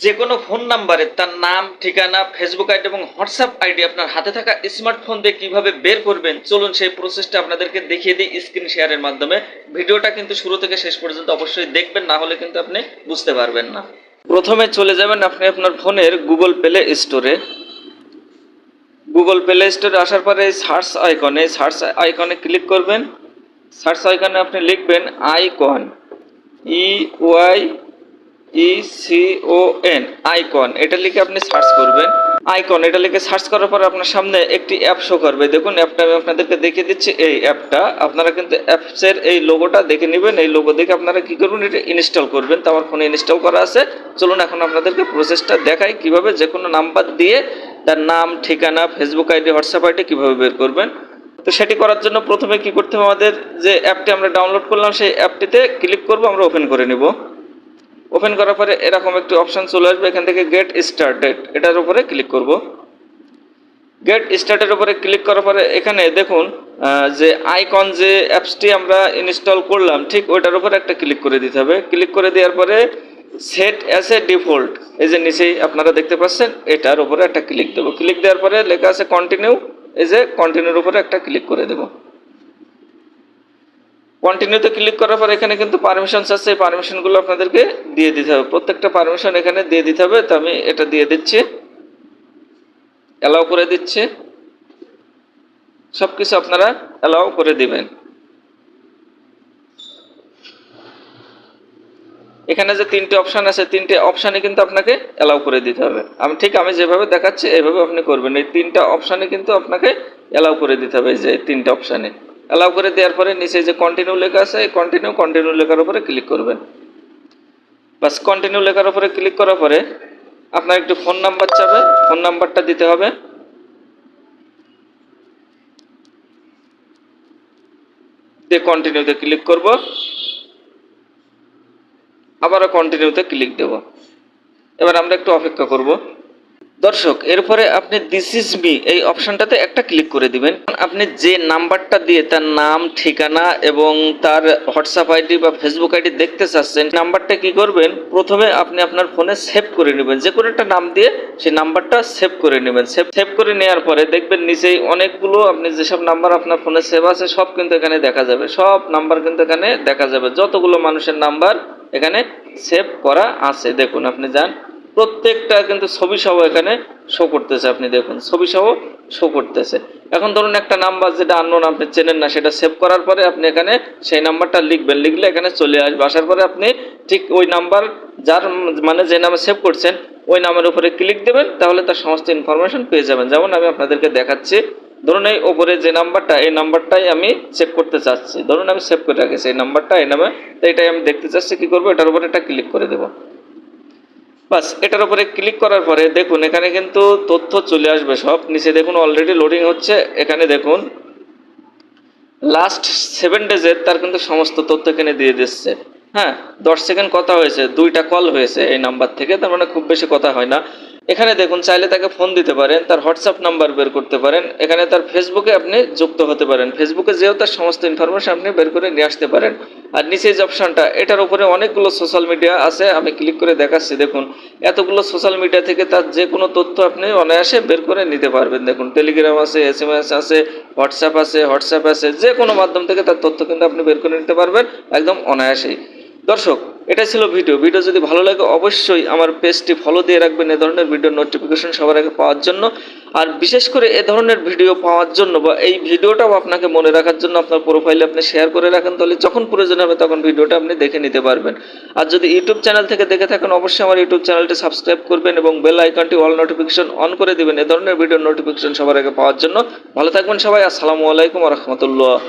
যে কোনো ফোন নাম্বারে তার নাম, ঠিকানা ফেসবুক আইডি এবং হোয়াটসঅ্যাপ আইডি আপনার হাতে থাকা স্মার্টফোন দিয়ে কীভাবে বের করবেন, চলুন সেই প্রসেসটা আপনাদেরকে দেখিয়ে দিই স্ক্রিন শেয়ারের মাধ্যমে। ভিডিওটা কিন্তু শুরু থেকে শেষ পর্যন্ত অবশ্যই দেখবেন, না হলে কিন্তু আপনি বুঝতে পারবেন না। প্রথমে চলে যাবেন আপনি আপনার ফোনের গুগল প্লে স্টোরে গুগল প্লে স্টোরে আসার পরে সার্চ আইকনে সার্চ আইকনে ক্লিক করবেন। সার্চ আইকনে আপনি লিখবেন icon E Y E C O N icon এটা লিখে আপনি সার্চ করবেন। আইকন এটা লিখে সার্চ করার পর আপনার সামনে একটি অ্যাপ শো করবে। দেখুন অ্যাপটা আমি আপনাদেরকে দেখিয়ে দিচ্ছি। এই অ্যাপটা আপনারা কিন্তু অ্যাপসের এই লোগোটা দেখে নেবেন। এই লোগো দেখে আপনারা কি করবেন? এটা ইনস্টল করবেন। তো আমার ফোনে ইনস্টল করা আছে। চলুন এখন আপনাদেরকে প্রসেসটা দেখাই কীভাবে যে কোনো নাম্বার দিয়ে তার নাম, ঠিকানা ফেসবুক আইডি হোয়াটসঅ্যাপ আইডি কীভাবে বের করবেন। তো সেটি করার জন্য প্রথমে কি করতে হবে? আমাদের যে অ্যাপটি আমরা ডাউনলোড করলাম, সেই অ্যাপটিতে ক্লিক করব, আমরা ওপেন করে নিব। ওপেন করার পরে এরকম একটি অপশান চলে আসবে, এখান থেকে গেট স্টার্টেড এটার উপরে ক্লিক করব। গেট স্টার্টের উপরে ক্লিক করার পরে এখানে দেখুন যে আইকন যে অ্যাপসটি আমরা ইনস্টল করলাম, ঠিক ওইটার উপরে একটা ক্লিক করে দিতে হবে। ক্লিক করে দেওয়ার পরে সেট অ্যাজ এ ডিফল্ট এই যে নিচেই আপনারা দেখতে পাচ্ছেন, এটার উপরে একটা ক্লিক দেবো। ক্লিক দেওয়ার পরে লেখা আছে কন্টিনিউ এই যে কন্টিনিউর উপরে একটা ক্লিক করে দেবো। কন্টিনিউতে ক্লিক করার পর এখানে কিন্তু পারমিশনস আছে, এই পারমিশনগুলো আপনাদেরকে দিয়ে দিতে হবে। প্রত্যেকটা পারমিশন এখানে দিয়ে দিতে হবে। তো আমি এটা দিয়ে দিচ্ছি। অ্যালাউ করে দিচ্ছি। সব কিছু আপনারা অ্যালাউ করে দিবেন। এখানে যে তিনটে অপশান আছে, তিনটে অপশানে কিন্তু আপনাকে অ্যালাউ করে দিতে হবে। আমি ঠিক আমি যেভাবে দেখাচ্ছি এইভাবে আপনি করবেন। এই তিনটা অপশানে কিন্তু আপনাকে অ্যালাউ করে দিতে হবে যে তিনটে অপশানে অ্যালাউ করে দেওয়ার পরে নিচে যে কন্টিনিউ লেখা আছে, এই কন্টিনিউ কন্টিনিউ লেখার উপরে ক্লিক করবেন। বাস কন্টিনিউ লেখার উপরে ক্লিক করার পরে আপনার একটু ফোন নাম্বার চাবে ফোন নাম্বারটা দিতে হবে। দিয়ে কন্টিনিউতে ক্লিক করব। আবারও কন্টিনিউতে ক্লিক দেব। এবার আমরা একটু অপেক্ষা করব। দর্শক, এরপরে আপনি দিস ইজ মি এই অপশনটাতে একটা ক্লিক করে দিবেন। আপনি যে নাম্বারটা দিয়ে তার নাম, ঠিকানা এবং তার হোয়াটসঅ্যাপ আইডি বা ফেসবুক আইডি দেখতে চাচ্ছেন নাম্বারটা কি করবেন? প্রথমে আপনি আপনার ফোনে সেভ করে নেবেন। যে কোনো একটা নাম দিয়ে সেই নাম্বারটা সেভ করে নেবেন। সেভ সেভ করে নেওয়ার পরে দেখবেন নিচেই অনেকগুলো আপনি যেসব নাম্বার আপনার ফোনে সেভ আছে, সব কিন্তু এখানে দেখা যাবে। সব নাম্বার কিন্তু এখানে দেখা যাবে। যতগুলো মানুষের নাম্বার এখানে সেভ করা আছে। দেখুন, আপনি যান। প্রত্যেকটা কিন্তু ছবি সহ এখানে শো করতেছে, আপনি দেখুন, ছবি সহ শো করতেছে। এখন ধরুন একটা নাম্বার যেটা আননোন আপনি চেনেন না, সেটা সেভ করার পরে আপনি এখানে সেই নাম্বারটা লিখবেন, লিখলে এখানে চলে আসবে। আসার পরে আপনি ঠিক ওই নাম্বার যার মানে যে নামে সেভ করছেন, ওই নামের উপরে ক্লিক দেবেন, তাহলে তার সমস্ত ইনফরমেশন পেয়ে যাবেন। যেমন আমি আপনাদেরকে দেখাচ্ছি, ধরুন এই ওপরে যে নাম্বারটা এই নাম্বারটাই আমি সেভ করতে চাচ্ছি। ধরুন আমি সেভ করে রাখেছি এই নাম্বারটা এই নামে, তো এটাই আমি দেখতে চাচ্ছি, কী করব? এটার উপরে একটা ক্লিক করে দেবো। বাস, এটার উপরে ক্লিক করার পরে দেখুন, এখানে কিন্তু তথ্য চলে আসবে সব। নিচে দেখুন অলরেডি লোডিং হচ্ছে। এখানে দেখুন লাস্ট সেভেন ডেজের তার কিন্তু সমস্ত তথ্য এখানে দিয়ে দিচ্ছে। হ্যাঁ দশ সেকেন্ড কথা হয়েছে, দুইটা কল হয়েছে এই নাম্বার থেকে, তার মানে খুব বেশি কথা হয় না। এখানে দেখুন, চাইলে তাকে ফোন দিতে পারেন, তার হোয়াটসঅ্যাপ নাম্বার বের করতে পারেন। এখানে তার ফেসবুকে আপনি যুক্ত হতে পারেন। ফেসবুকে যেও তার সমস্ত ইনফরমেশন আপনি বের করে নিয়ে আসতে পারেন। আর নিচে যে অপশনটা এটার উপরে অনেকগুলো সোশ্যাল মিডিয়া আছে, আমি ক্লিক করে দেখাচ্ছি। দেখুন, এতগুলো সোশ্যাল মিডিয়া থেকে তার যে কোনো তথ্য আপনি অনায়াসে বের করে নিতে পারবেন। দেখুন টেলিগ্রাম আছে এস এম এস আছে হোয়াটসঅ্যাপ আছে হোয়াটসঅ্যাপ আছে, যে কোনো মাধ্যম থেকে তার তথ্য কিন্তু আপনি বের করে নিতে পারবেন, একদম অনায়াসেই। দর্শক এটা ছিল ভিডিও। ভিডিও যদি ভালো লাগে, অবশ্যই আমার পেজটি ফলো দিয়ে রাখবেন এ ধরনের ভিডিও নোটিফিকেশন সবার আগে পাওয়ার জন্য। আর বিশেষ করে এ ধরনের ভিডিও পাওয়ার জন্য বা এই ভিডিওটাও আপনাকে মনে রাখার জন্য আপনার প্রোফাইলে আপনি শেয়ার করে রাখেন, তাহলে যখন প্রয়োজন হবে তখন ভিডিওটা আপনি দেখে নিতে পারবেন। আর যদি ইউটিউব চ্যানেল থেকে দেখে থাকেন, অবশ্যই আমার ইউটিউব চ্যানেলটি সাবস্ক্রাইব করবেন এবং বেল আইকনটি অল নোটিফিকেশন অন করে দেবেন। এ ধরনের ভিডিও নোটিফিকেশন সবার আগে পাওয়ার জন্য। ভালো থাকবেন সবাই, আসসালামু আলাইকুম রহমতুল্লাহ।